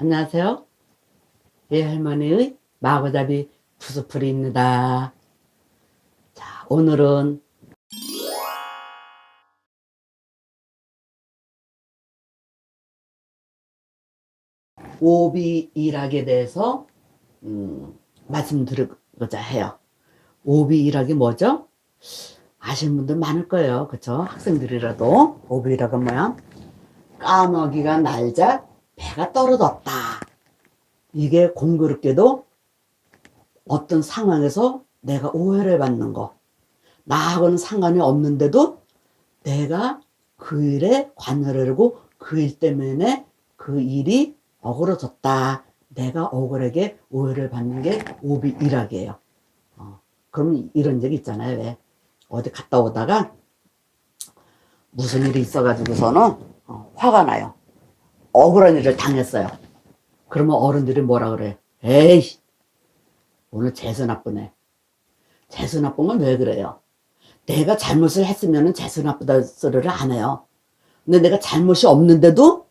안녕하세요. 외할머니의 마구잡이 부스풀이입니다. 자, 오늘은 오비 일학에 대해서 음, 말씀드리고자 해요. 오비 일학이 뭐죠? 아시는 분들 많을 거예요. 그쵸? 학생들이라도 오비 일학은 뭐야? 까마귀가 날자 배가 떨어졌다. 이게 공교롭게도 어떤 상황에서 내가 오해를 받는 거. 나하고는 상관이 없는데도 내가 그 일에 관여를 하고 그 일 때문에 그 일이 억울해졌다. 내가 억울하게 오해를 받는 게 오비 일학이에요. 어, 그럼 이런 적이 있잖아요. 왜? 어디 갔다 오다가 무슨 일이 있어가지고서는 어, 화가 나요. 억울한 일을 당했어요. 그러면 어른들이 뭐라 그래? 에이, 오늘 재수 나쁘네. 재수 나쁜 건 왜 그래요? 내가 잘못을 했으면 재수 나쁘다 소리를 안 해요. 근데 내가 잘못이 없는데도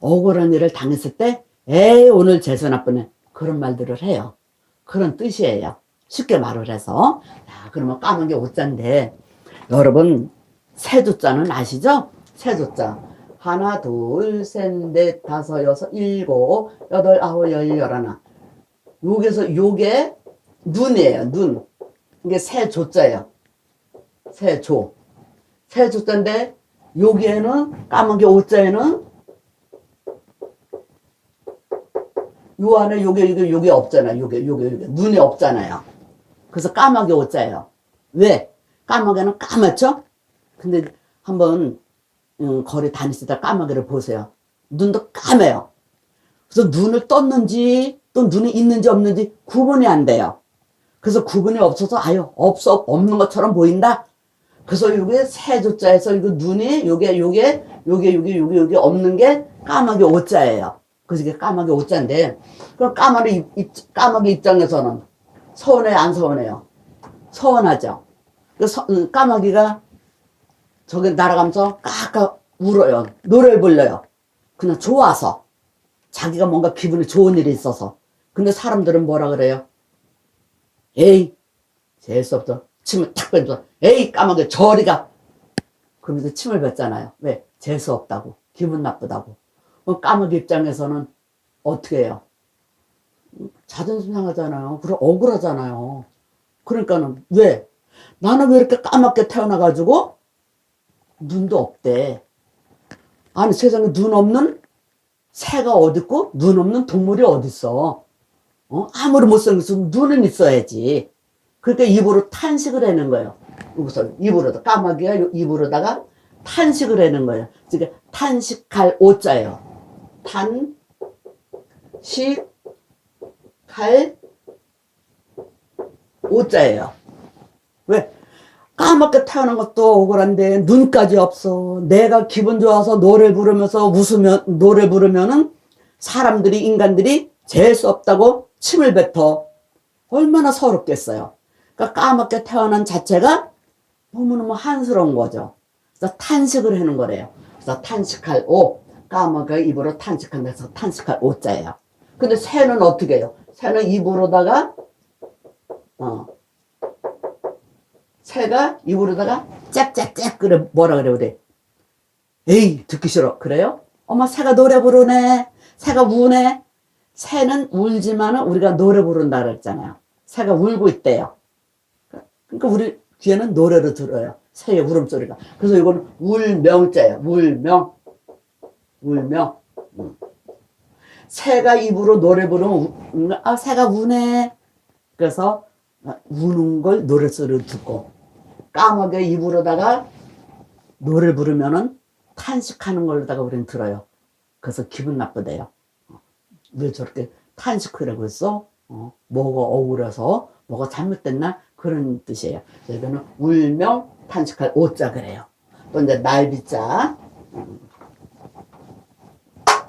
억울한 일을 당했을 때, 에이, 오늘 재수 나쁘네. 그런 말들을 해요. 그런 뜻이에요. 쉽게 말을 해서. 야, 그러면 까만 게 오자인데, 여러분, 세조자는 아시죠? 세조자. 하나, 둘, 셋, 넷, 다섯, 여섯, 일곱, 여덟, 아홉, 열, 열하나. 여기서 요게 눈이에요, 눈. 이게 세조자예요. 세조. 세조자인데, 여기에는, 까만 게 오자에는, 요 안에 요게, 요게, 요게 없잖아요. 요게, 요게, 요게. 눈이 없잖아요. 그래서 까마귀 오자예요. 왜? 까마귀는 까맣죠? 근데 한번 음, 거리 다니시다 까마귀를 보세요. 눈도 까매요. 그래서 눈을 떴는지 또 눈이 있는지 없는지 구분이 안 돼요. 그래서 구분이 없어서 아유 없어 없는 것처럼 보인다. 그래서 이게 세조자에서 이거 눈이 요게 요게 요게 요게 요게 요게 없는 게 까마귀 오자예요. 그래서 이게 까마귀 오자인데 그럼 까마귀 입, 까마귀 입장에서는 서운해 안 서운해요? 서운하죠. 그 서- 음, 까마귀가 저기 날아가면서 까까 울어요. 노래를 불러요. 그냥 좋아서. 자기가 뭔가 기분이 좋은 일이 있어서. 근데 사람들은 뭐라 그래요? 에이, 재수 없어. 침을 탁 뱉어. 에이, 까마귀 저리가. 그러면서 침을 뱉잖아요. 왜? 재수 없다고. 기분 나쁘다고. 까마귀 입장에서는 어떻게 해요? 자존심 상하잖아요. 그래, 억울하잖아요. 그러니까는 왜? 나는 왜 이렇게 까맣게 태어나가지고 눈도 없대. 아니 세상에 눈 없는 새가 어딨고 눈 없는 동물이 어딨어. 어? 아무리 못생겼으면 눈은 있어야지. 그러니까 입으로 탄식을 하는 거예요. 여기서 입으로다 까마귀가 입으로다가 탄식을 하는 거예요. 그러니까 탄식할 오자예요. 탄식할 오자예요. 왜? 까맣게 태어난 것도 억울한데 눈까지 없어. 내가 기분 좋아서 노래 부르면서 웃으면 노래 부르면은 사람들이 인간들이 재수 없다고 침을 뱉어. 얼마나 서럽겠어요. 그러니까 까맣게 태어난 자체가 너무너무 한스러운 거죠. 그래서 탄식을 하는 거래요. 그래서 탄식할 오, 까맣게 입으로 탄식한다 해서 탄식할 오자예요. 근데 새는 어떻게 해요? 새는 입으로다가 어, 새가 입으로다가 짹짹짹 그래 뭐라 그래 그래 에이 듣기 싫어. 그래요? 엄마 새가 노래 부르네. 새가 우네. 새는 울지만은 우리가 노래 부른다 그랬잖아요. 새가 울고 있대요. 그러니까 우리 귀에는 노래를 들어요. 새의 울음소리가. 그래서 이거는 울명자예요. 울명. 울명. 음. 새가 입으로 노래 부르면 우- 음, 아 새가 우네. 그래서 우는 걸 노래소리를 듣고 까맣게 입으로다가 노래 부르면은 탄식하는 걸로다가 우리는 들어요. 그래서 기분 나쁘대요. 어, 왜 저렇게 탄식하라고 했어? 어, 뭐가 억울해서 뭐가 잘못됐나 그런 뜻이에요. 이거는 울명 탄식할 오자 그래요. 또 이제 날비자 음.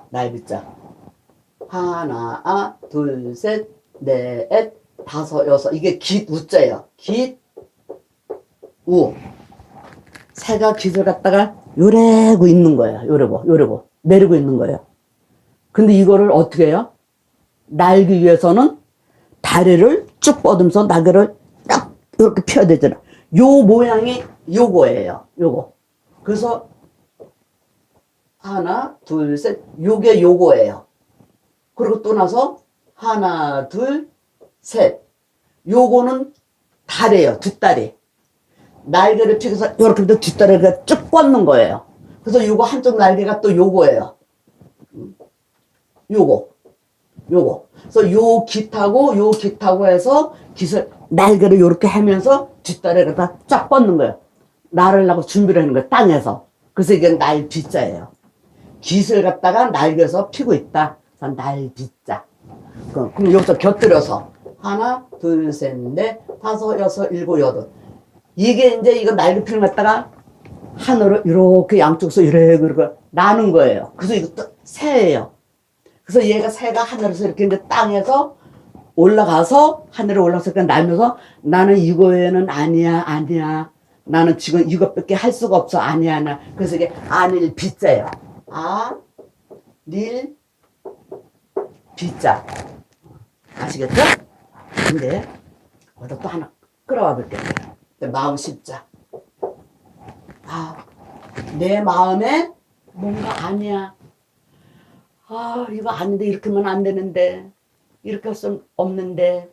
날비자 하나 아, 둘셋 넷 다섯 여섯 이게 깃 우자예요. 깃 우. 새가 깃을 갖다가 요래고 있는 거예요. 요래고 요래고 내리고 있는 거예요. 근데 이거를 어떻게 해요? 날기 위해서는 다리를 쭉 뻗으면서 날개를 딱 이렇게 펴야 되잖아. 요 모양이 요거예요. 요거. 그래서 하나, 둘, 셋. 요게 요거예요. 그리고 또 나서 하나, 둘, 셋. 요거는 다리예요. 뒷다리. 날개를 펴서 이렇게 해서 뒷다리가 쭉 뻗는 거예요. 그래서 요거 한쪽 날개가 또 요거예요. 음. 요거. 요거. 그래서 요 깃하고 요 깃하고 해서 깃을 날개를 요렇게 하면서 뒷다리를 다쫙 뻗는 거예요. 날으려고 준비를 하는 거예요. 땅에서. 그래서 이게 날 빗자예요. 깃을 갖다가 날개에서 피고 있다. 그래서 날 빗자. 그럼 그럼 여기서 곁들여서 하나, 둘, 셋, 넷, 다섯, 여섯, 일곱, 여덟. 이게 이제 이거 날개 피는 갖다가 하늘을 이렇게 양쪽에서 이렇게 이렇게 나는 거예요. 그래서 이것도 새예요. 그래서 얘가 새가 하늘에서 이렇게 이제 땅에서 올라가서 하늘에 올라가서 이렇게 날면서 나는 이거에는 아니야 아니야 나는 지금 이것밖에 할 수가 없어 아니야 나 그래서 이게 안일 비자예요 아닐 비자 아시겠죠? 근데 어디다 또 하나 끌어와 볼게요 마음 십자 아 내 마음에 뭔가 아니야 아, 이거 아닌데, 이렇게 하면 안 되는데, 이렇게 할 수 없는데,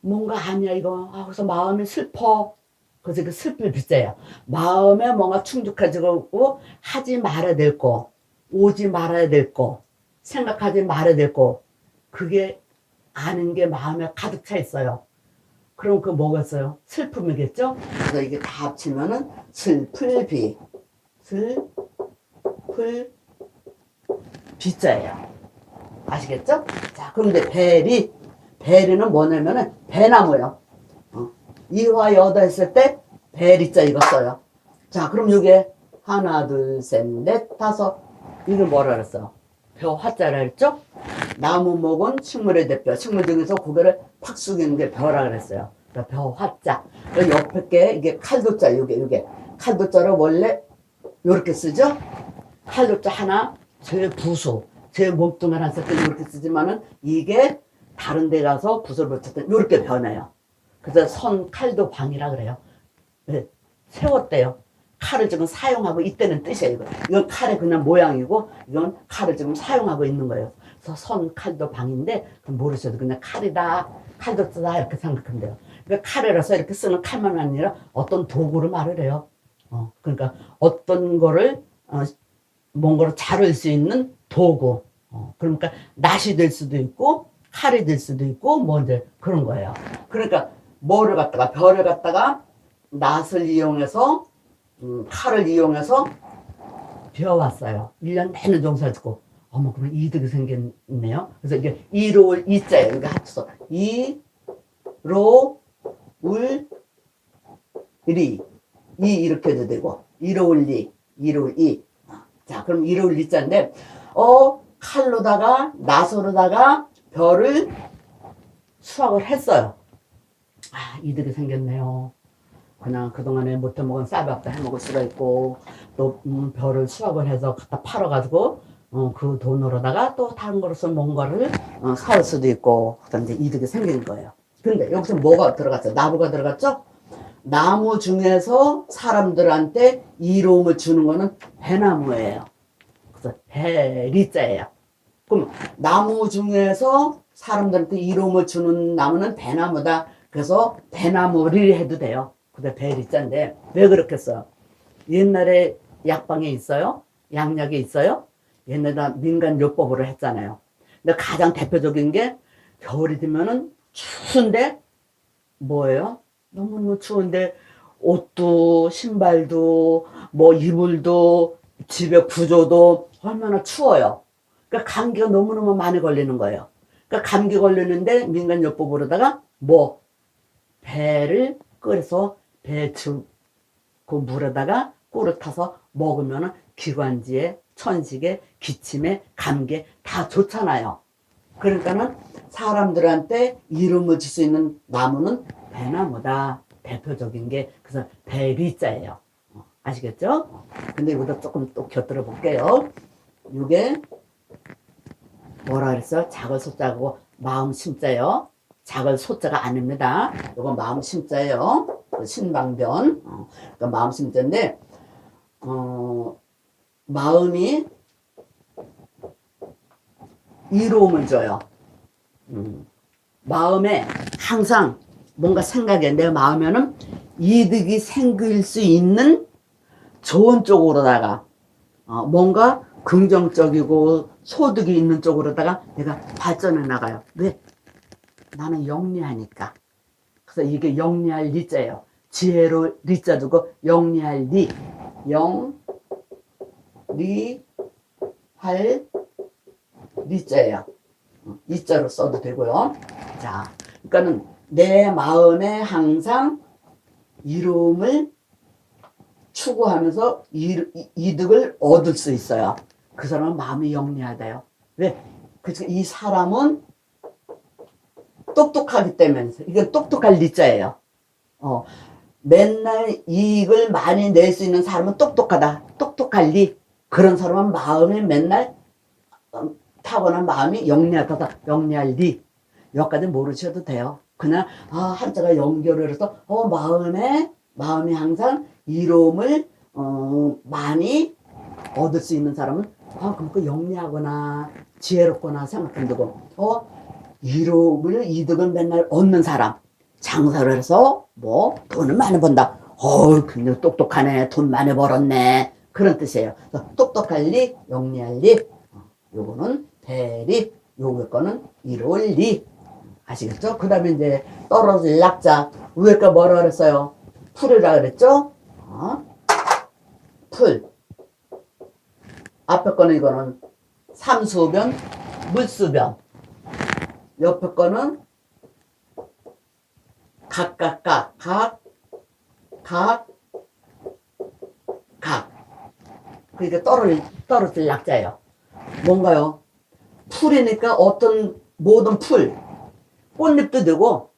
뭔가 아니야, 이거. 아, 그래서 마음이 슬퍼. 그래서 그 슬픔을 빚어요. 마음에 뭔가 충족해지고, 하지 말아야 될 거, 오지 말아야 될 거, 생각하지 말아야 될 거, 그게 아는 게 마음에 가득 차 있어요. 그럼 그 뭐겠어요? 슬픔이겠죠? 그래서 이게 다 합치면은 슬플비, 슬플, 비자예요. 아시겠죠? 자, 그런데 벨이, 벨이는 뭐냐면은 배나무요. 어. 이화 여다 했을 때 이거 써요. 자, 그럼 이게 하나, 둘, 셋, 넷, 다섯. 이걸 뭐라 그랬어요? 벼 화자라 했죠? 나무 목은 식물의 대표. 식물 중에서 고개를 팍 숙이는 게 벼라 그랬어요. 그러니까 벼 화자. 그 옆에 게 이게 칼도자, 이게, 이게. 칼도자를 원래 요렇게 쓰죠? 칼도자 하나, 제 부수, 제 몸뚱아리 했을 때 이렇게 쓰지만은 이게 다른 데 가서 붙였을 때 이렇게 변해요. 그래서 선, 칼도 방이라 그래요. 네, 세웠대요. 칼을 지금 사용하고 있다는 뜻이에요. 이거. 이건 칼의 그냥 모양이고 이건 칼을 지금 사용하고 있는 거예요. 선, 칼도 방인데 모르셔도 그냥 칼이다, 칼도 쓰다 이렇게 생각하면 돼요. 그러니까 칼이라서 이렇게 쓰는 칼만 아니라 어떤 도구를 말을 해요. 어, 그러니까 어떤 거를 어, 뭔가를 자를 수 있는 도구. 어, 그러니까 낫이 될 수도 있고 칼이 될 수도 있고 뭐 이제 그런 거예요. 그러니까 뭐를 갖다가 별을 갖다가 낫을 이용해서 음, 칼을 이용해서 배워왔어요. 1년 내내 농사 짓고 어머 그러면 이득이 생겼네요. 그래서 이게 이로울 이자예요. 이게 합쳐서 이로울 리이 이렇게 해도 되고 이로울 리 이로울 이 자, 그럼 이를 리자인데, 어, 칼로다가, 나소로다가 별을 수확을 했어요. 아, 이득이 생겼네요. 그냥 그동안에 못해 먹은 쌀밥도 해 먹을 수가 있고, 또, 음, 별을 수확을 해서 갖다 팔아가지고, 어, 그 돈으로다가 또 다른 거로서 뭔가를 어, 사올 수도 있고, 그다음 이제 이득이 생기는 거예요. 근데 여기서 뭐가 들어갔죠? 나무가 들어갔죠? 나무 중에서 사람들한테 이로움을 주는 거는 배나무예요. 그래서 배리자예요. 그럼 나무 중에서 사람들한테 이로움을 주는 나무는 배나무다. 그래서 배나무를 해도 돼요. 근데 배리자인데 왜 그렇게 써요? 옛날에 약방에 있어요? 양약에 있어요? 옛날에 민간요법으로 했잖아요. 근데 가장 대표적인 게 겨울이 되면은 추운데 뭐예요? 너무너무 추운데 옷도 신발도 뭐 이불도 집의 구조도 얼마나 추워요. 그러니까 감기가 너무너무 많이 걸리는 거예요. 그러니까 감기 걸리는데 민간요법으로다가 뭐 배를 끓여서 배추 그 물에다가 꿀을 타서 먹으면 기관지에 천식에 기침에 감기에 다 좋잖아요. 그러니까는 사람들한테 이름을 줄 수 있는 나무는 배나무다. 대표적인 게 그래서 배리자예요. 어, 아시겠죠? 근데 이거도 조금 또 곁들여 볼게요. 이게 뭐라 그랬어요? 작을 소자고 마음 심자요. 작을 소자가 아닙니다. 이건 마음 심자예요. 그 신방변. 어, 그러니까 마음 심자인데 어, 마음이 이로움을 줘요. 음, 마음에 항상 뭔가 생각에 내 마음에는 이득이 생길 수 있는 좋은 쪽으로다가 어, 뭔가 긍정적이고 소득이 있는 쪽으로다가 내가 발전해 나가요. 왜? 나는 영리하니까. 그래서 이게 영리할 리자예요. 지혜로 리자 두고 영리할 리. 영, 리, 할, 리자예요. 어, 이자로 써도 되고요. 자, 그러니까는 내 마음에 항상 이로움을 추구하면서 이득을 얻을 수 있어요. 그 사람은 마음이 영리하다요. 왜? 그래서 이 사람은 똑똑하기 때문에 이건 똑똑할 리자예요. 어, 맨날 이익을 많이 낼 수 있는 사람은 똑똑하다. 똑똑할 리. 그런 사람은 마음이 맨날 어, 타고난 마음이 영리하다. 영리할 리. 여기까지 모르셔도 돼요. 그냥 아 한자가 연결을 해서 어 마음에 마음이 항상 이로움을 어 많이 얻을 수 있는 사람은 아 그럼 그 영리하거나 지혜롭거나 생각하면 되고 어 이로움을 이득을 맨날 얻는 사람 장사를 해서 뭐 돈을 많이 번다 어 근데 똑똑하네 돈 많이 벌었네 그런 뜻이에요 똑똑할 리 영리할 리 어, 요거는 대리 요거 거는 이로울 리 아시겠죠? 그 다음에 이제 떨어질 낙자 위에 거 뭐라 그랬어요? 풀이라 그랬죠? 어? 풀 앞에 거는 이거는 삼수변 물수변 옆에 거는 각각각 각 각 각 그러니까 떨어질, 떨어질 낙자예요 뭔가요? 풀이니까 어떤 모든 풀 꽃잎도 되고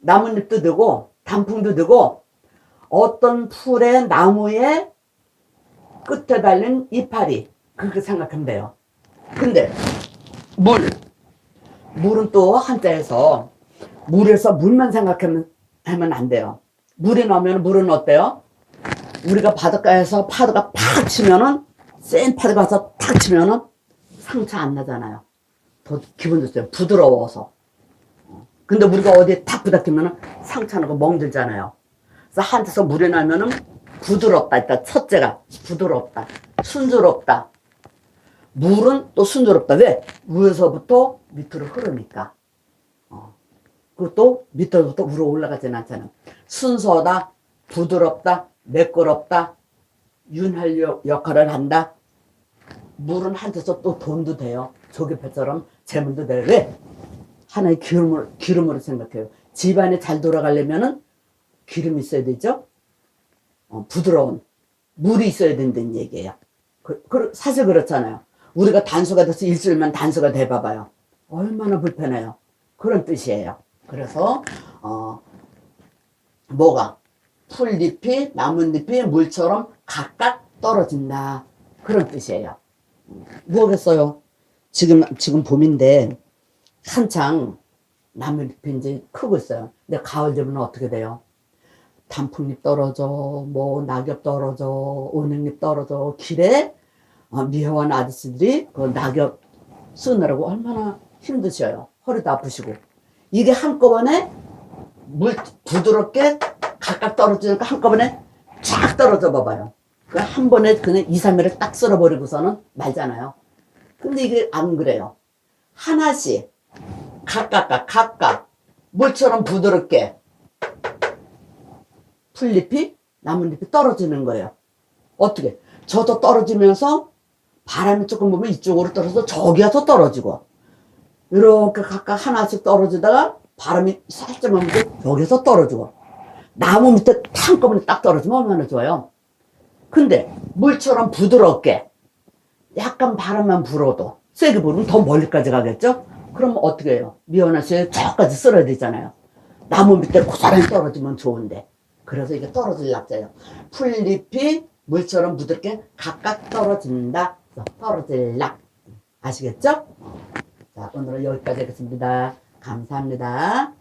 나뭇잎도 되고 단풍도 되고 어떤 풀의 나무의 끝에 달린 이파리 그렇게 생각하면 돼요. 근데 물 물은 또 한자에서 물에서 물만 생각하면 하면 안 돼요. 물이 나오면 물은 어때요? 우리가 바닷가에서 파도가 팍 치면은 센 파도가 와서 탁 치면은 상처 안 나잖아요. 더 기분 좋죠. 부드러워서. 근데 우리가 어디에 탁 부닥치면 상처 나고 멍들잖아요. 그래서 한테서 물에 나면은 부드럽다. 일단 첫째가 부드럽다. 순조롭다. 물은 또 순조롭다. 왜? 위에서부터 밑으로 흐르니까. 어. 그것도 밑으로부터 위로 올라가진 않잖아. 순서다. 부드럽다. 매끄럽다. 윤활 역- 역할을 한다. 물은 한테서 또 돈도 돼요. 조개배처럼 재물도 돼요. 왜? 하나의 기름을, 기름으로 생각해요. 집안이 잘 돌아가려면은 기름이 있어야 되죠? 어, 부드러운 물이 있어야 된다는 얘기예요. 그, 그, 사실 그렇잖아요. 우리가 단수가 돼서 일주일만 단수가 돼봐봐요. 얼마나 불편해요. 그런 뜻이에요. 그래서, 어, 뭐가? 풀잎이, 나뭇잎이 물처럼 각각 떨어진다. 그런 뜻이에요. 뭐겠어요? 지금, 지금 봄인데, 한창 나뭇잎이 이제 크고 있어요. 근데 가을 되면 어떻게 돼요? 단풍잎 떨어져, 뭐 낙엽 떨어져, 은행잎 떨어져, 길에 어, 미화원 아저씨들이 그 낙엽 쓰느라고 얼마나 힘드셔요. 허리도 아프시고. 이게 한꺼번에 물 부드럽게 각각 떨어지니까 한꺼번에 쫙 떨어져 봐봐요. 그 한 번에 그냥 2, 3일을 딱 쓸어버리고서는 말잖아요. 근데 이게 안 그래요. 하나씩 각각 각각 물처럼 부드럽게 풀잎이 나뭇잎이 떨어지는 거예요. 어떻게? 저도 떨어지면서 바람이 조금 보면 이쪽으로 떨어져서 저기 가서 떨어지고 이렇게 각각 하나씩 떨어지다가 바람이 살짝만 불고 여기서 떨어지고 나무 밑에 한꺼번에 딱 떨어지면 얼마나 좋아요. 근데 물처럼 부드럽게 약간 바람만 불어도 세게 불으면 더 멀리까지 가겠죠? 그럼 어떻게 해요? 미연하시 저까지 쓸어야 되잖아요. 나무 밑에 고사란히 떨어지면 좋은데. 그래서 이게 떨어질 낙자예요. 풀잎이 물처럼 부드럽게 각각 떨어진다. 떨어질 낙. 아시겠죠? 자, 자, 오늘은 여기까지 하겠습니다. 감사합니다.